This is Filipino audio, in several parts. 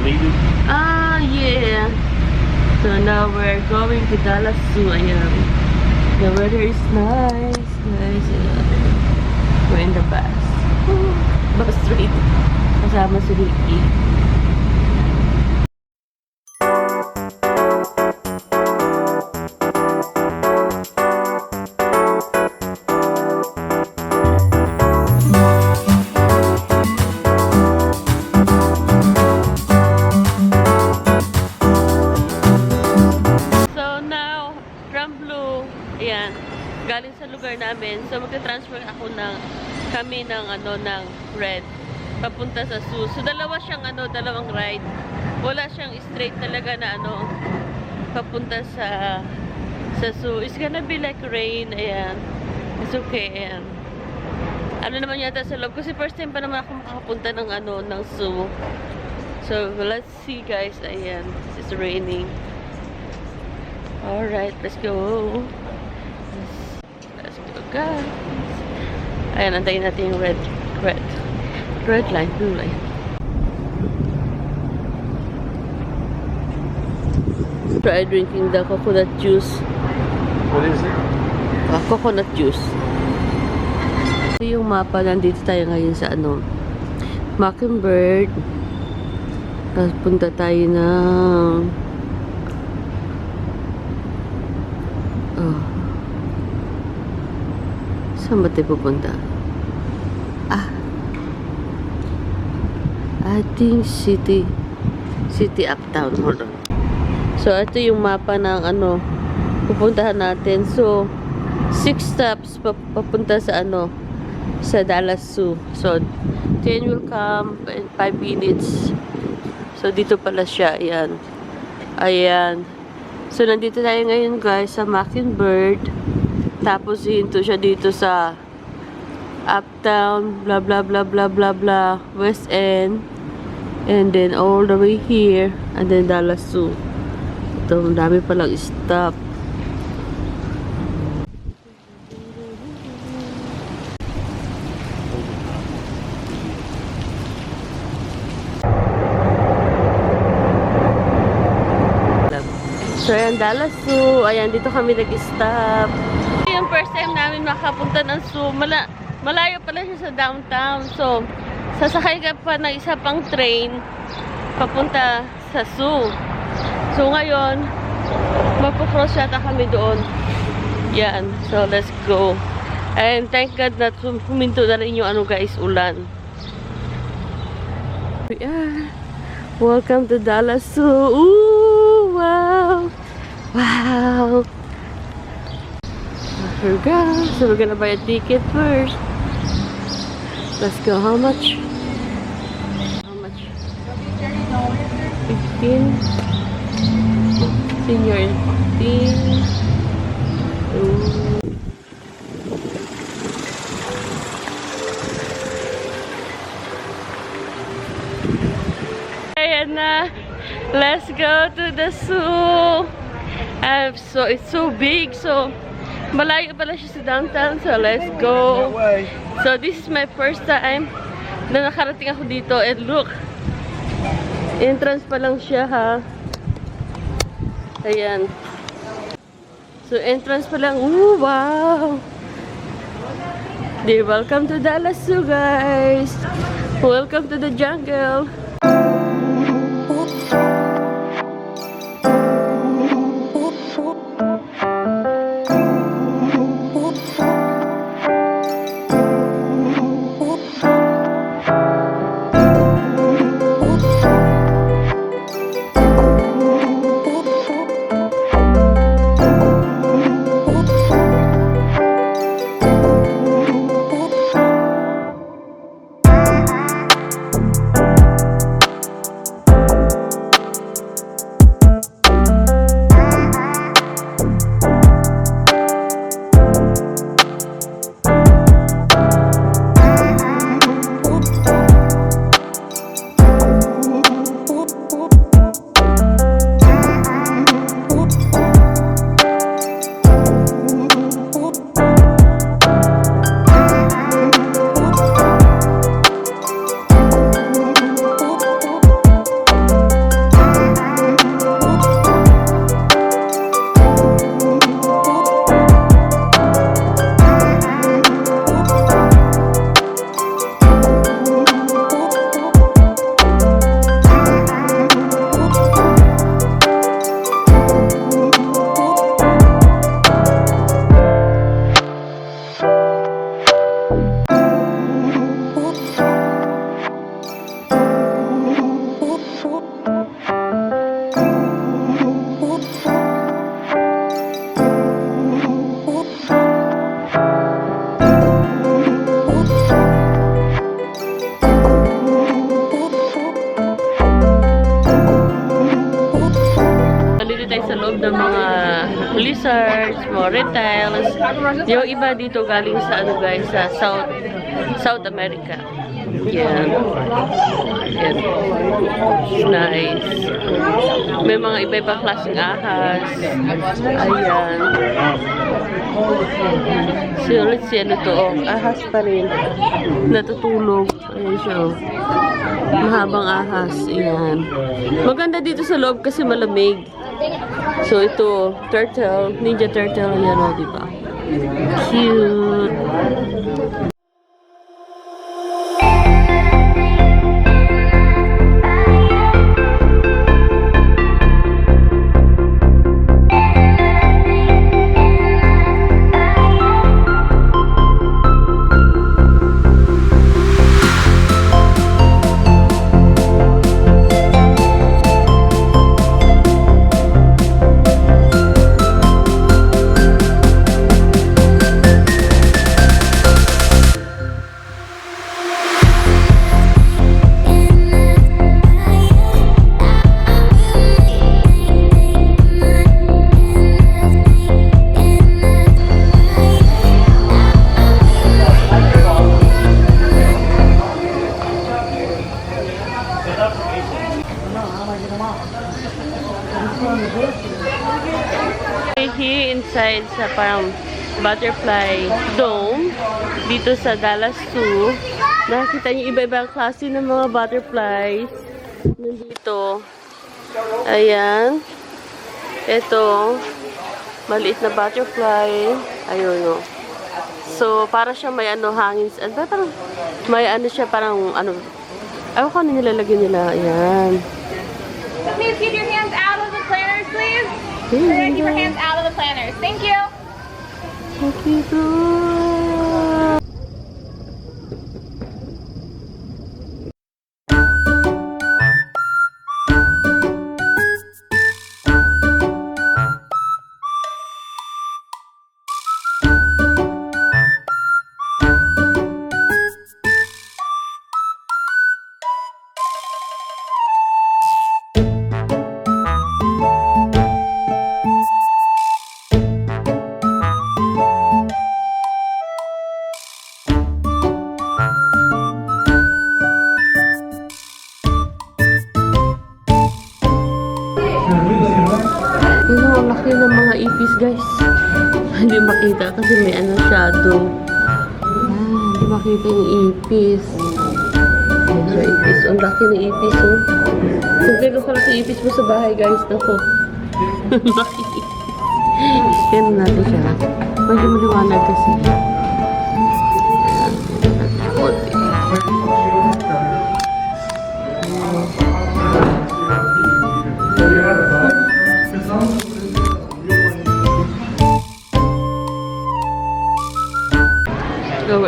related? Ah, uh, yeah. So now we're going to Dallas Zoo. Ayan. The weather is nice. Nice. We're in the bus. Bus ride. Kasama si Ricky. Kami ng ano ng red papunta sa zoo. So dalawa siyang ano, dalawang ride. Wala siyang straight talaga na ano papunta sa sa zoo. It's gonna be like rain, ayan. It's okay, ayan. Ano naman yata sa loob kasi first time pa naman ako makakapunta ng ano ng zoo. So let's see guys, ayan. It's raining. Alright, let's go. Let's, let's go, guys. Ayan, antayin natin yung red, red, red line, blue line. Try drinking the coconut juice. What is it? Ah, coconut juice. Ito yung mapa, nandito tayo ngayon sa ano, Mockingbird. Tapos punta tayo ng Oh. Saan ba tayo pupunta? Ah. I city. City uptown. Hold on. So, ito yung mapa ng ano, pupuntahan natin. So, six stops pap- papunta sa ano, sa Dallas Zoo. So, 10 will come in 5 minutes. So, dito pala siya. Ayan. Ayan. So, nandito tayo ngayon guys sa Mockingbird. Tapos, hinto siya dito sa Uptown, blah, blah, blah, blah, blah, blah, West End. And then, all the way here. And then, Dallas Zoo. Ito, ang dami palang stop. So, ayan, Dallas Zoo. Ayan, dito kami nag-stop. Yung first time namin makapunta ng zoo, mala malayo pala siya sa downtown. So, sasakay ka pa ng isa pang train papunta sa zoo. So, ngayon, magpo-cross yata kami doon. Yan. So, let's go. And thank God na huminto na rin yung ano guys, ulan. We are. Welcome to Dallas Zoo. Ooh, wow. Wow. Here we go. So we're gonna buy a ticket first. Let's go. How much? How much? 15. Senior 15. Ooh. Ayan na. Let's go to the zoo. So it's so big. So malayo pala siya sa downtown. So let's go. So this is my first time na nakarating ako dito. And look, entrance pa lang siya ha. Ayan. So entrance pa lang. Ooh, wow! Dear, welcome to Dallas Zoo, guys. Welcome to the jungle. Retails. Yung iba dito galing sa ano guys, sa South South America. Yan. Yan. Nice. May mga iba-ibang klaseng ahas. Ayan. Si ulit si ano to, oh, ahas pa rin. Natutulog. Ayan siya, oh. Mahabang ahas. Ayan. Maganda dito sa loob kasi malamig. So ito, turtle, ninja turtle, yan o, di ba? Cute. We're here inside sa parang butterfly dome dito sa Dallas Zoo. Nakita niyo iba-ibang klase ng mga butterflies nandito. Ayan. Ito, maliit na butterfly. Ayun o. So, para siya may ano, hangin. Ano? Parang, may ano siya, parang ano. Ayaw ko ano nilalagyan nila. Ayan. Please keep your hands out please. Ayan. Keep our hands out of the planners. Thank you. Thank you, Laki ng mga ipis, guys. Hindi makita kasi may ano shadow. Ah, hindi makita yung ipis. Siya, ipis. Ang laki ng ipis, oh. Kung gano'n kalaki ipis mo sa bahay, guys, nako. laki. Scan natin siya. Medyo maliwanag kasi. Ayan.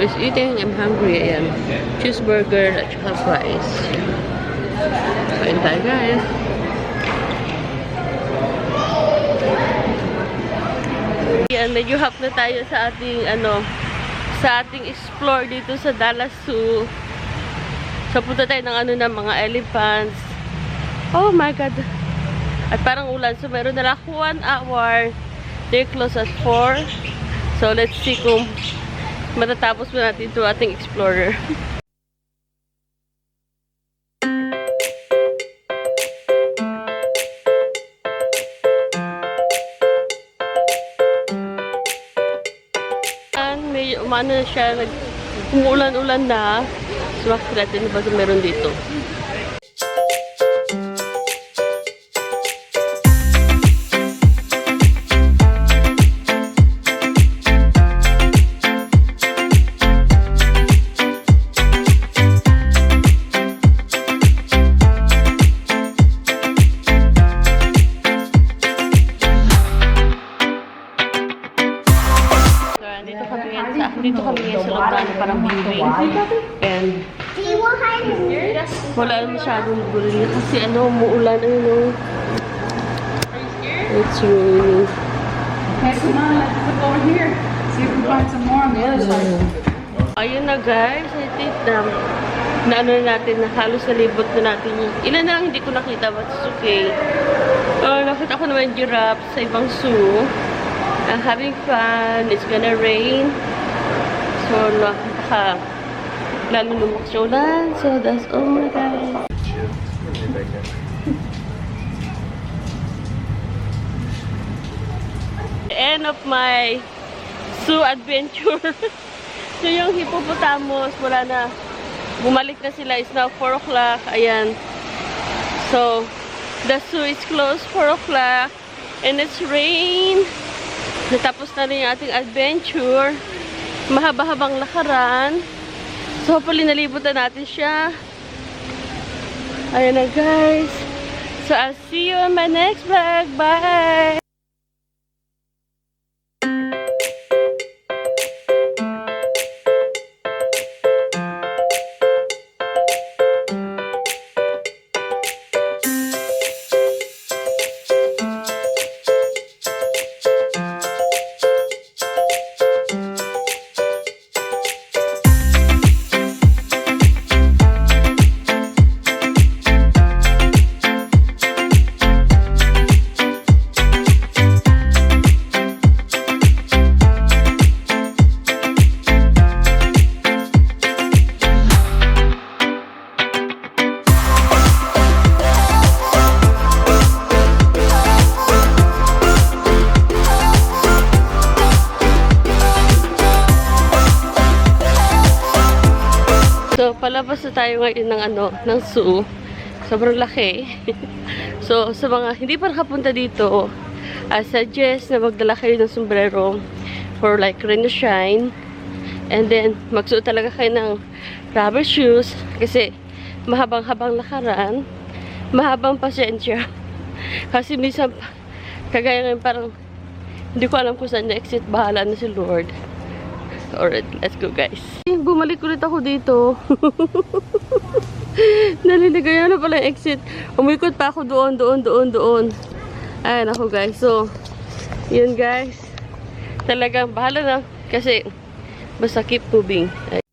Is eating. I'm hungry. Ayan. Cheeseburger at saka fries. Kain tayo, guys. Ayan, medyo hap na tayo sa ating, ano, sa ating explore dito sa Dallas Zoo. So, punta tayo ng ano ng mga elephants. Oh my God. At parang ulan. So, meron na lang one hour. They're close at 4. So, let's see kung matatapos mo natin ito ating explorer. May umano na siya, nag umuulan-ulan na. So, makikita natin ba meron dito. So, dito kami ngayon sa, dito kami ngayon sa loob na ano, parang building. And, wala masyadong gulo kasi ano, umuulan, ayun o. it's raining. Okay, come on, let's look over here. See if we find some more on the other side. Ayun na guys, I think na naano na natin na halos nalibot na natin yung ilan na lang hindi ko nakita but it's okay. Uh, nakita ko naman yung giraffe sa ibang zoo. I'm having fun. It's gonna rain. So, nakaka lalo lumok siya ulan. So, that's all my guys. End of my zoo adventure. so, yung hippopotamus, wala na. Bumalik na sila. It's now 4 o'clock. Ayan. So, the zoo is closed 4 o'clock. And it's rain. Natapos na rin yung ating adventure. Mahaba-habang lakaran. So, hopefully nalibot na natin siya. Ayan na guys. So, I'll see you on my next vlog. Bye! Palabas na tayo ngayon ng ano, ng zoo. Sobrang laki. so, sa mga hindi pa nakapunta dito, I suggest na magdala kayo ng sombrero for like rain or shine. And then, magsuot talaga kayo ng rubber shoes kasi mahabang-habang lakaran, mahabang pasensya. kasi minsan, kagaya ngayon parang hindi ko alam kung saan na exit. Bahala na si Lord. Alright, let's go guys. Bumalik ulit ako dito. Naliligayan na pala yung exit. Umikot pa ako doon, doon, doon, doon. Ayan ako guys. So, yun guys. Talagang bahala na. Kasi, basta keep moving. Ay.